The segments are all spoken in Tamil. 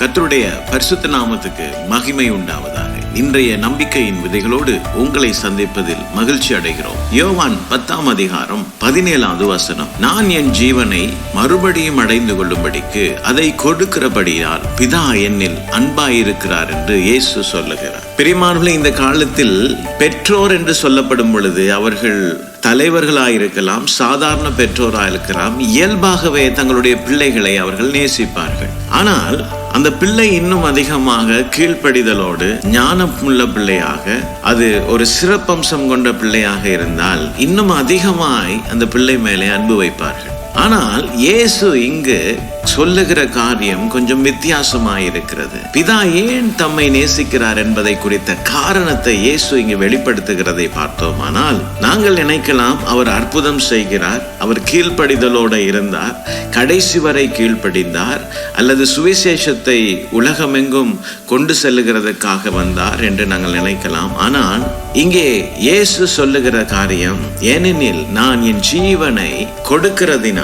கத்தருடைய பரிசுத்த நாமத்துக்கு மகிமை உண்டாவதாக. இன்றைய நம்பிக்கையின் விதைகளோடு உங்களை சந்திப்பதில் மகிழ்ச்சி அடைகிறோம். யோவான் பத்தாம் அதிகாரம் பதினேழாவது வசனம். நான் என் ஜீவனை மறுபடியும் அடைந்து கொள்ளும்படிக்கு அதை கொடுக்கிறபடியால் பிதா என்னில் அன்பாயிருக்கிறார் என்று இயேசு சொல்லுகிறார். பிரிமானவர்களே இந்த காலத்தில் பெற்றோர் என்று சொல்லப்படும் பொழுது அவர்கள் தலைவர்களாயிருக்கலாம் சாதாரண பெற்றோராயிருக்கலாம் இயல்பாகவே தங்களுடைய பிள்ளைகளை அவர்கள் நேசிப்பார்கள். ஆனால் அந்த பிள்ளை இன்னும் அதிகமாக கீழ்ப்படிதலோடு ஞானம் உள்ள பிள்ளையாக அது ஒரு சிறப்பம்சம் கொண்ட பிள்ளையாக இருந்தால் இன்னும் அதிகமாய் அந்த பிள்ளை மேலே அன்பு வைப்பார்கள். ஆனால் இயேசு இங்கு சொல்லுகிற காரியம் கொஞ்சம் வித்தியாசமாக இருக்கிறது பிதா ஏன் தம்மை நேசிக்கிறார் என்பதை குறித்த காரணத்தை இயேசு இங்கு வெளிப்படுத்துகிறதை பார்த்தோமானால் நாங்கள் நினைக்கலாம் அவர் அற்புதம் செய்கிறார் அவர் கீழ்ப்படிதலோடு இருந்தார் கடைசி வரை கீழ்ப்படிந்தார் அல்லது சுவிசேஷத்தை உலகமெங்கும் கொண்டு செல்லுகிறதுக்காக வந்தார் என்று நாங்கள் நினைக்கலாம். ஆனால் இங்கே இயேசு சொல்லுகிற காரியம் ஏனெனில் நான் என் ஜீவனை கொடுக்கிறதினாலே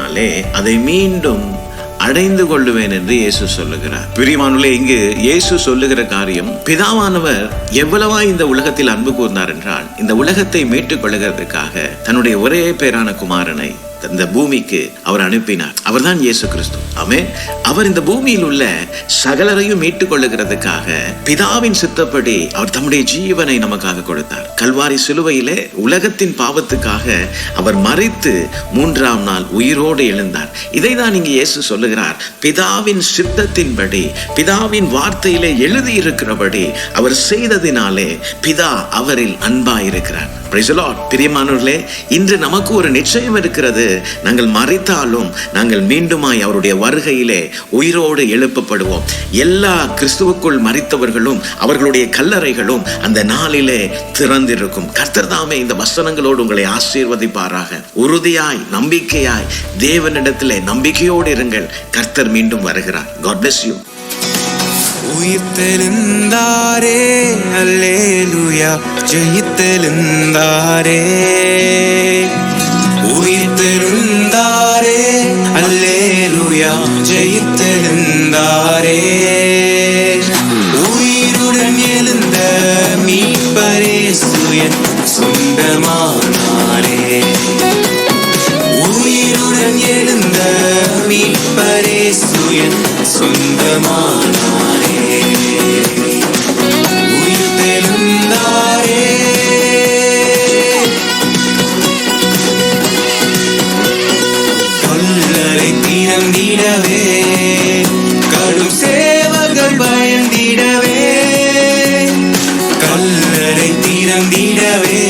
அதை மீண்டும் அடைந்து கொள்ளுவேன் என்று இயேசு சொல்லுகிறார். பிரியமானுலே இங்கு இயேசு சொல்லுகிற காரியம் பிதாவானவர் எவ்வளவா இந்த உலகத்தில் அன்பு கூர்ந்தார் என்றால் இந்த உலகத்தை மீட்டுக் கொள்ளுகிறதுக்காக தன்னுடைய ஒரே பேரான குமாரனை இந்த பூமிக்கு அவர் அனுப்பினார். அவர்தான் இயேசு கிறிஸ்து. ஆமே அவர் இந்த பூமியில் உள்ள சகலரையும் மீட்டுக் கொள்ளுகிறதுக்காக பிதாவின் சித்தப்படி அவர் தம்முடைய ஜீவனை நமக்காக கொடுத்தார். கல்வாரி சிலுவையிலே உலகத்தின் பாவத்துக்காக அவர் மறித்து மூன்றாம் நாள் உயிரோடு எழுந்தார். இதை தான் இங்கு இயேசு சொல்லுகிறார். பிதாவின் சித்தத்தின்படி பிதாவின் வார்த்தையிலே எழுதி இருக்கிறபடி அவர் செய்ததினாலே பிதா அவரில் அன்பாயிருக்கிறார். பிரியமானவர்களே இன்று நமக்கு ஒரு நிச்சயம் இருக்கிறது. நாங்கள் மறித்தாலும் நாங்கள் மீண்டுமாய் அவருடைய வருகையிலே உயிரோடு எழுப்பப்படுவோம். எல்லா கிறிஸ்துவுக்குள் மறித்தவர்களும் அவர்களுடைய கல்லறைகளும் அந்த நாளிலே திறந்திருக்கும். கர்த்தர் தாமே இந்த வசனங்களோடு உங்களை ஆசீர்வதிப்பாராக. உறுதியாய் நம்பிக்கையாய் தேவனிடத்திலே நம்பிக்கையோடு இருங்கள். கர்த்தர் மீண்டும் வருகிறார். காட் பிளஸ் யூ உயிர்த்தெழுந்தாரே அல்லேலுயா. ஜெயித்தெழுந்தாரே. உயிர்த்தெழுந்தாரே. அல்லேலுயா ஜெயித்தெழுந்தாரே. உயிருடன் எழுந்த மீட்பரே சுயன் சொந்தமானாரே. உயிருடன் எழுந்த மீட்பரே சுயன் சொந்தமான வந்திடவே